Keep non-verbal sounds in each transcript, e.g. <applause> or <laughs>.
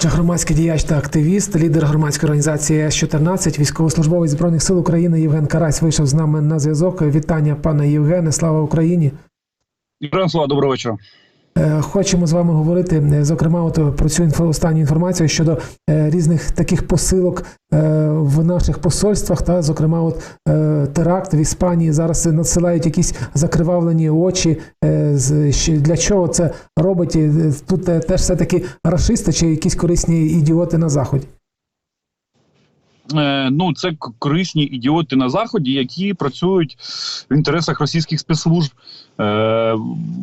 Отже, громадський діяч та активіст, лідер громадської організації С-14, військовослужбовець збройних сил України Євген Карась вийшов з нами на зв'язок. Вітання, пане Євгене, слава Україні. Євген, слава, доброго вечора. Е, Хочемо з вами говорити, е, зокрема, от про цю останню інформацію щодо е, різних таких посилок е, в наших посольствах. Та, зокрема, от е, теракт в Іспанії зараз надсилають якісь закривавлені очі. Е, для чого це робить? Е, Тут е, теж все таки рашисти чи якісь корисні ідіоти на заході. Е, ну, це корисні ідіоти на заході, які працюють в інтересах російських спецслужб. Е,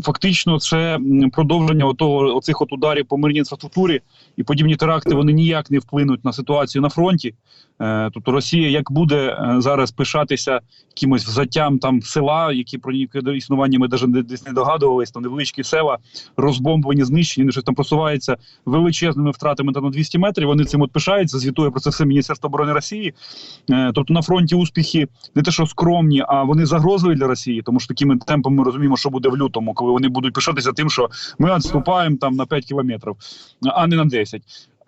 фактично, це продовження отого, оцих от ударів по мирній інфраструктурі і подібні теракти вони ніяк не вплинуть на ситуацію на фронті. Е, тобто Росія як буде зараз пишатися якимось взяттям там села, які про існування ми навіть десь не догадувались, там невеличкі села, розбомблені, знищені, щось там просуваються величезними втратами там на 200 метрів. Вони цим от пишаються, звітує про це все Міністерство оборони Росії. Е, тобто на фронті успіхи не те, що скромні, а вони загрозливі для Росії, тому що такими темпами ми розуміємо, що буде в лютому, коли вони будуть пишатися тим, що ми відступаємо там на 5 кілометрів, а не на 10.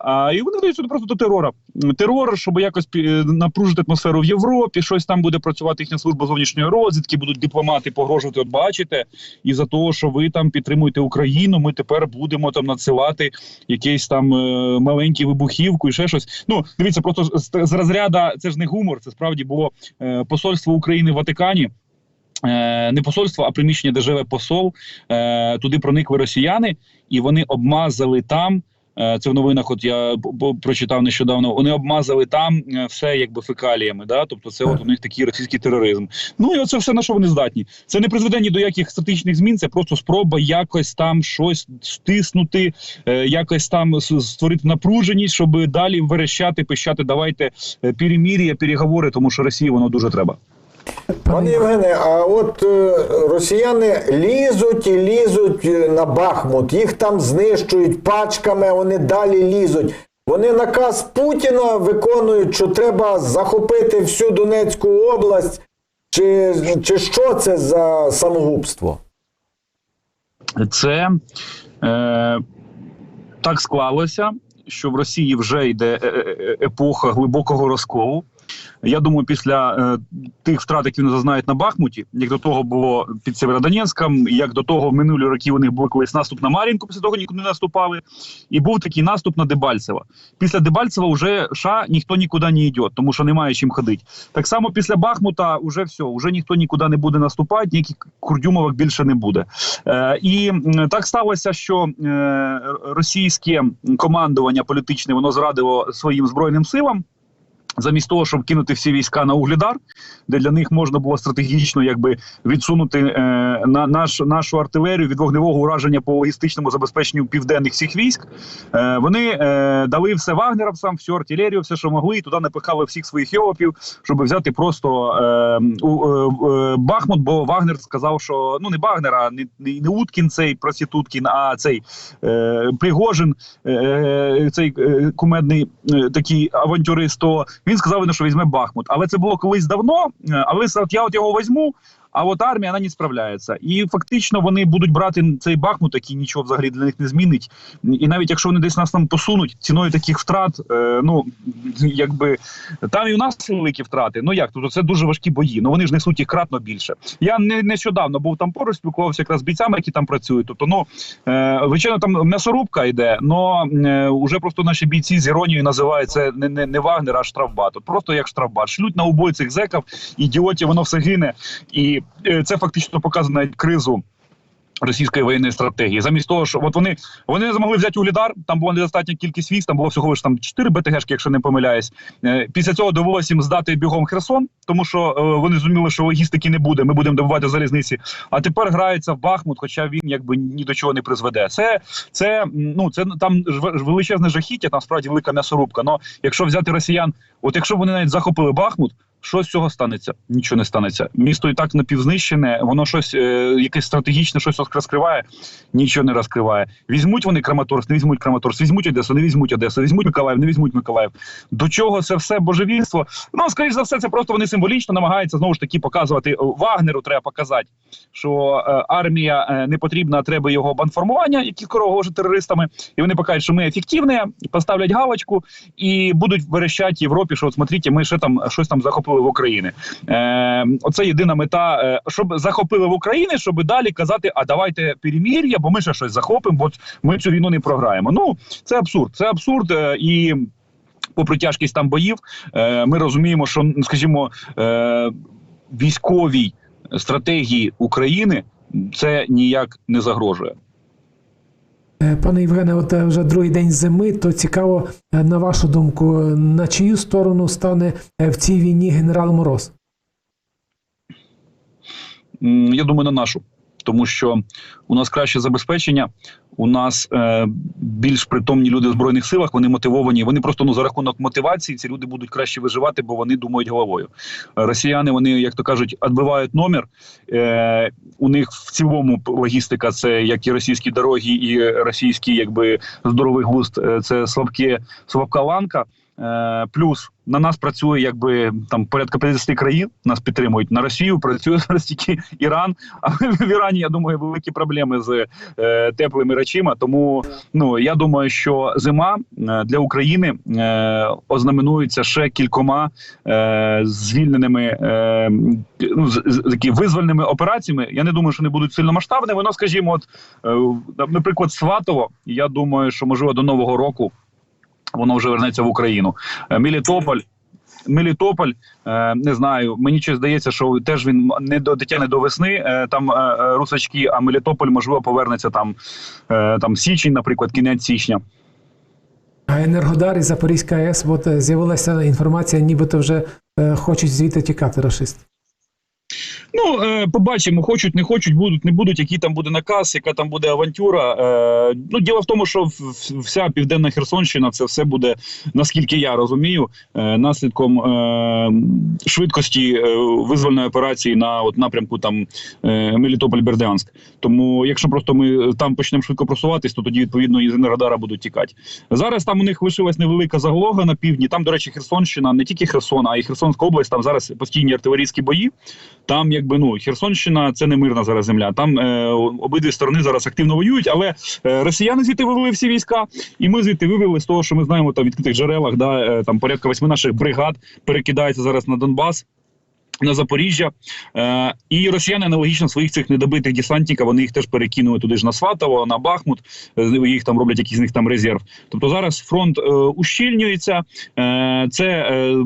А, і вони дають сюди просто до терора. Терор, щоб якось напружити атмосферу в Європі, щось там буде працювати їхня служба зовнішньої розвідки, будуть дипломати погрожувати. От бачите, і за того, що ви там підтримуєте Україну, ми тепер будемо там надсилати якийсь там е, маленькі вибухівку і ще щось. Ну дивіться, просто з, розряда це ж не гумор. Це справді було е, посольство України в Ватикані. Е, не посольство, а приміщення, де живе посол. Туди проникли росіяни, і вони обмазали там. Е, Це в новинах, от я прочитав нещодавно. Вони обмазали там е, все якби фекаліями. Да? Тобто, це от у них такий російський тероризм. Ну і оце все на що вони здатні. Це не призведе ні до яких стратегічних змін. Це просто спроба якось там щось стиснути, е, якось там створити напруженість, щоб далі верещати, пищати. Давайте перемір'я, переговори, тому що Росії воно дуже треба. Пане Євгене, а от е, росіяни лізуть і лізуть е, на Бахмут, їх там знищують пачками, вони далі лізуть. Вони наказ Путіна виконують, що треба захопити всю Донецьку область. Чи, чи що це за самогубство? Це е, так склалося, що в Росії вже йде е- епоха глибокого розколу. Я думаю, після е, тих втрат, які вони зазнають на Бахмуті, як до того було під Северодонецьком, як до того в минулі роки у них був колись наступ на Мар'їнку, після того нікуди не наступали, і був такий наступ на Дебальцево. Після Дебальцева вже ша ніхто нікуди не йде, тому що немає чим ходити. Так само після Бахмута вже все, вже ніхто нікуди не буде наступати, ніяких курдюмовок більше не буде. Е, і так сталося, що е, російське командування політичне воно зрадило своїм збройним силам. Замість того, щоб кинути всі війська на Угледар, де для них можна було стратегічно якби відсунути е, на наш, нашу артилерію від вогневого ураження по логістичному забезпеченню південних всіх військ, е, вони е, дали все вагнеровцям, всю артилерію, все, що могли, і туди напихали всіх своїх йопів, щоб взяти просто е, е, е, Бахмут, бо Вагнер сказав, що ну не Вагнер, а не, не, Уткін цей проституткін, а цей е, Пригожин, е, цей е, кумедний е, такий авантюрист, то він сказав, що візьме Бахмут. Але це було колись давно. е, Але я от його візьму. А от армія вона не справляється, і фактично вони будуть брати цей Бахмут, який нічого взагалі для них не змінить. І навіть якщо вони десь нас там посунуть ціною таких втрат, е, ну якби там і у нас великі втрати. Ну як тобто це дуже важкі бої. Ну вони ж несуть їх кратно більше. Я не нещодавно був там поруч, спілкувався якраз з бійцями, які там працюють. Тобто, ну е, звичайно, там м'ясорубка йде, але вже просто наші бійці з іронією називають це не, не, не Вагнер, а штрафбат. От просто як штрафбат. Шлють на убой цих зеків, ідіотів, воно все гине. І е, це фактично показує навіть кризу. Російської воєнної стратегії, замість того, що от вони вони не змогли взяти Угледар, там була недостатня кількість військ, там було всього лише там 4 БТГшки, якщо не помиляюсь. Е, після цього довелося їм здати бігом Херсон, тому що е, вони зрозуміли, що логістики не буде. Ми будемо добувати залізниці. А тепер грається в Бахмут, хоча він якби ні до чого не призведе. Це це ну це там ж величезне жахіття, там справді велика м'ясорубка. Но якщо взяти росіян, от якщо вони навіть захопили Бахмут. Що з цього станеться? Нічого не станеться. Місто і так напівзнищене, воно щось, е, якесь стратегічне, щось розкриває, нічого не розкриває. Візьмуть вони Краматорськ, не візьмуть Краматорськ, візьмуть Одесу, не візьмуть Одесу, візьмуть Миколаїв, не візьмуть Миколаїв. До чого це все божевільство? Ну, скоріш за все, це просто вони символічно намагаються знову ж таки показувати Вагнеру, треба показати. що е, армія е, не потрібна, а треба його банформування, які скоро терористами, і вони покажуть, що ми ефективні, поставлять галочку і будуть верещати Європі, що от смотрите, ми ще там щось там захопили в Україні. Е, оце єдина мета, е, щоб захопили в Україні, щоб далі казати, а давайте перемір'я, бо ми ще щось захопимо, бо ми цю війну не програємо. Ну це абсурд. Це абсурд е, і. Попри тяжкість там боїв, е, ми розуміємо, що, ну, скажімо, військовій стратегії України це ніяк не загрожує. Е, Пане Євгене, от е, вже другий день зими, то цікаво, е, на вашу думку, на чию сторону стане в цій війні генерал Мороз? Я думаю, на нашу. Тому що у нас краще забезпечення, у нас е, більш притомні люди в збройних силах. Вони мотивовані. Вони просто ну за рахунок мотивації ці люди будуть краще виживати, бо вони думають головою. Е, Росіяни вони, як то кажуть, відбивають номер. Е, у них в цілому логістика це як і російські дороги, і російський, якби здоровий глузд. е, Це слабке слабка ланка. Е, плюс на нас працює якби там порядка 50 країн нас підтримують. На Росію працює <laughs> зараз тільки Іран. А <laughs> в Ірані я думаю великі проблеми з е, теплими речима. Тому ну я думаю, що зима е, для України е, ознаменується ще кількома е, звільненими е, ну, з, з, такі визвольними операціями. Я не думаю, що вони будуть сильно масштабними. Воно, скажімо, от е, наприклад, Сватово. Я думаю, що можливо до нового року воно вже вернеться в Україну. Е, Мелітополь. Е, не знаю. Мені щось здається, що теж він не до дотягне до весни. Е, там русачки, а Мелітополь можливо повернеться там, там січень, наприклад, кінець січня. А Енергодар і Запорізька АЕС, от з'явилася інформація, нібито вже хочуть звідти тікати рашисти. Ну, е, побачимо, хочуть, не хочуть, будуть, не будуть, який там буде наказ, яка там буде авантюра. Е, ну, діло в тому, що вся південна Херсонщина це все буде, наскільки я розумію, е, наслідком е, швидкості е, визвольної операції на от напрямку там е, Мелітополь-Бердянськ. Тому, якщо просто ми там почнемо швидко просуватись, то тоді відповідно із Енергодара будуть тікати. Зараз там у них лишилась невелика заглога на півдні. Там, до речі, Херсонщина, не тільки Херсон, а й Херсонська область. Там зараз постійні артилерійські бої. Там, якби ну Херсонщина, це не мирна зараз земля. Там е, обидві сторони зараз активно воюють, але е, росіяни звідти вивели всі війська, і ми звідти вивели з того, що ми знаємо там відкритих джерелах. Да, е, там порядка восьми наших бригад перекидається зараз на Донбас. На Запоріжжя е, і росіяни аналогічно своїх цих недобитих десантників, вони їх теж перекинули туди ж на Сватово, на Бахмут. е, їх там роблять якийсь з них там резерв. Тобто зараз фронт е, ущільнюється. Е, це е,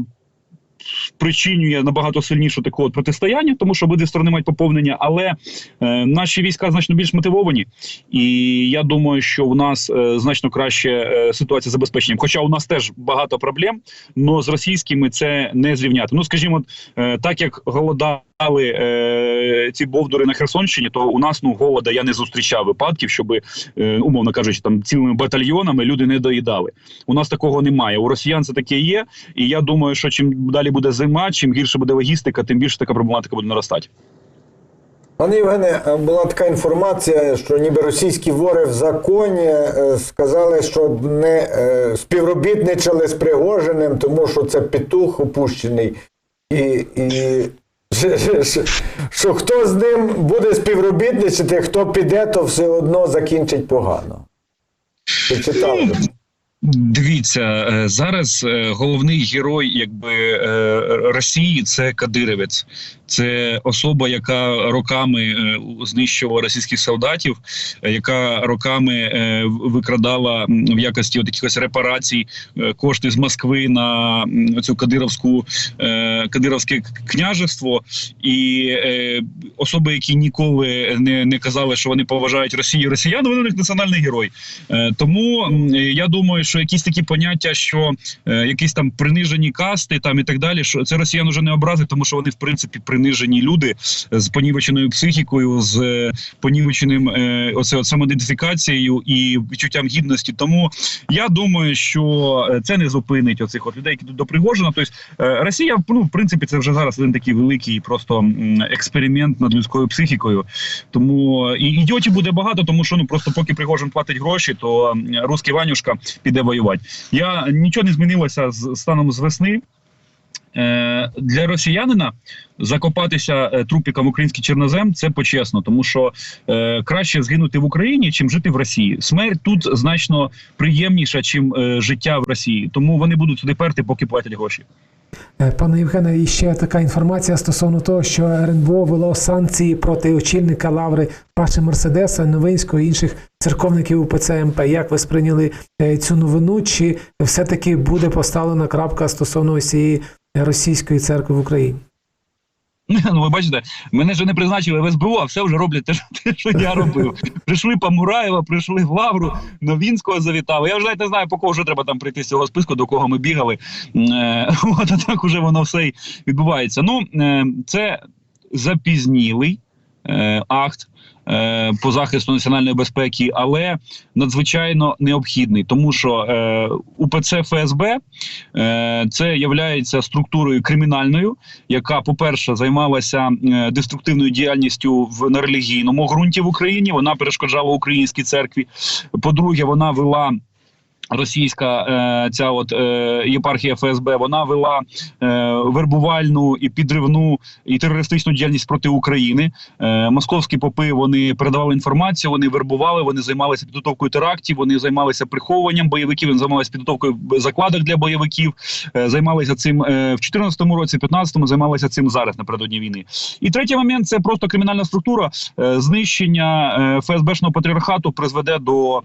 спричинює набагато сильніше такого протистояння, тому що обидві сторони мають поповнення, але е, наші війська значно більш мотивовані, і я думаю, що в нас е, значно краще е, ситуація з забезпеченням. Хоча у нас теж багато проблем, але з російськими це не зрівняти. Ну скажімо, е, так як голодали е, ці бовдури на Херсонщині, то у нас ну голода я не зустрічав випадків, щоб е, умовно кажучи, там цілими батальйонами люди не доїдали. У нас такого немає. У росіян це таке є. І я думаю, що чим далі буде зима, чим гірше буде логістика, тим більше така проблематика буде наростати. Пане Євгене, е, була така інформація, що ніби російські вори в законі е, сказали, щоб не е, співробітничали з Пригожиним, тому що це петух опущений. І, і що, хто з ним буде співробітничати, хто піде, то все одно закінчить погано. Ти читав? Дивіться е, зараз е, головний герой, якби е, Росії, це Кадировець. Це особа, яка роками знищувала російських солдатів, яка роками викрадала в якості от якихось репарацій кошти з Москви на цю Кадировську Кадировське княжество. І е, особи, які ніколи не, не казали, що вони поважають Росію, росіян, вони у них національний герой. Е, тому м, я думаю, що якісь такі поняття, що е, якісь там принижені касти, там і так далі, що це росіян уже не образить, тому що вони в принципі принижені люди з понівеченою психікою, з е, понівеченим е, оце от самоідентифікацією і відчуттям гідності. Тому я думаю, що е, це не зупинить оцих от людей, які тут до Пригожина. Тобто е, Росія, ну принципі, це вже зараз один такий великий просто експеримент над людською психікою. Тому і ідіотів буде багато, тому що ну просто поки Пригожин платить гроші, то русський Ванюшка піде воювати. Я нічого не змінилося з станом з весни. е, для росіянина закопатися е, трупіком український чорнозем це почесно, тому що е, краще згинути в Україні, чим жити в Росії. Смерть тут значно приємніша, чим е, життя в Росії. Тому вони будуть сюди перти, поки платять гроші. Е, Пане Євгене, і ще така інформація стосовно того, що РНБО вело санкції проти очільника лаври Паши Мерседеса, Новинського і інших церковників УПЦ МП. Як ви сприйняли е, цю новину? Чи все-таки буде поставлена крапка стосовно цієї російської церкви в Україні? <laughs> Ну, ви бачите, мене вже не призначили в СБУ, а все вже роблять те, що- я робив. Прийшли по Мураєва, прийшли в Лавру, Новінського завітали. Я вже не знаю, по кого вже треба там прийти з цього списку, до кого ми бігали. Е, <laughs> От а так уже воно все й відбувається. Ну, е, це запізнілий акт. е, По захисту національної безпеки, але надзвичайно необхідний, тому що е, УПЦ ФСБ е, це є структурою кримінальною, яка, по-перше, займалася е, деструктивною діяльністю в на релігійному ґрунті в Україні. Вона перешкоджала українській церкві. По-друге, вона вела. Російська е, ця от е, єпархія ФСБ вона вела е, вербувальну і підривну і терористичну діяльність проти України. Московські попи вони передавали інформацію, вони вербували, вони займалися підготовкою терактів, вони займалися приховуванням бойовиків, вони займалися підготовкою закладок для бойовиків, займалися цим в 2014 році, 15-му, займалися цим зараз напередодні війни. І третій момент це просто кримінальна структура. Знищення ФСБшного патріархату призведе до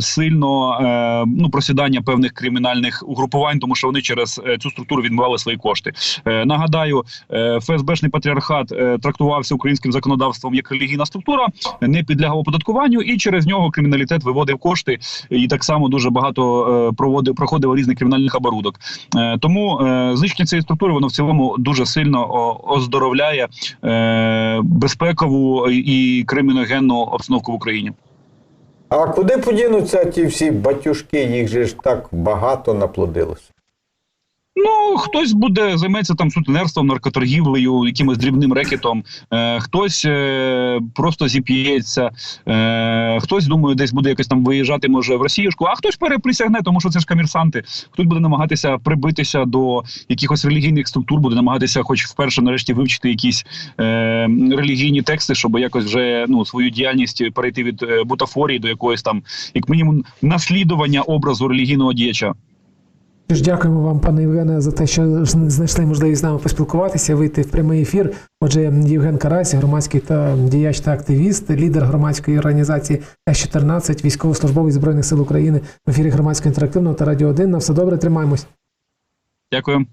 сильно ну просідання певних кримінальних угрупувань, тому що вони через е, цю структуру відмивали свої кошти. Е, нагадаю, е, ФСБшний патріархат трактувався українським законодавством як релігійна структура, не підлягав оподаткуванню, і через нього криміналітет виводив кошти, і так само дуже багато проводив проходив різних кримінальних оборудок. Тому знищення цієї структури воно в цілому дуже сильно оздоровляє безпекову і криміногенну обстановку в Україні. А куди подінуться ті всі батюшки? Їх же ж так багато наплодилося. Ну, хтось буде займеться там сутенерством, наркоторгівлею, якимось дрібним рекетом, е, хтось е, просто зіп'ється, е, хтось думаю, десь буде якось там виїжджати, може в Росіюшку, а хтось переприсягне, тому що це ж комерсанти. Хтось буде намагатися прибитися до якихось релігійних структур, буде намагатися, хоч вперше нарешті вивчити якісь е, релігійні тексти, щоб якось вже ну свою діяльність перейти від е, бутафорії до якоїсь там, як мінімум, наслідування образу релігійного діяча. Ж, Дякуємо вам, пане Євгене, за те, що знайшли можливість з нами поспілкуватися, вийти в прямий ефір. Отже, Євген Карась, громадський та діяч та активіст, лідер громадської організації С-14, військовослужбовець збройних сил України в ефірі громадського інтерактивного та радіо 1. На все добре, тримаємось. Дякую.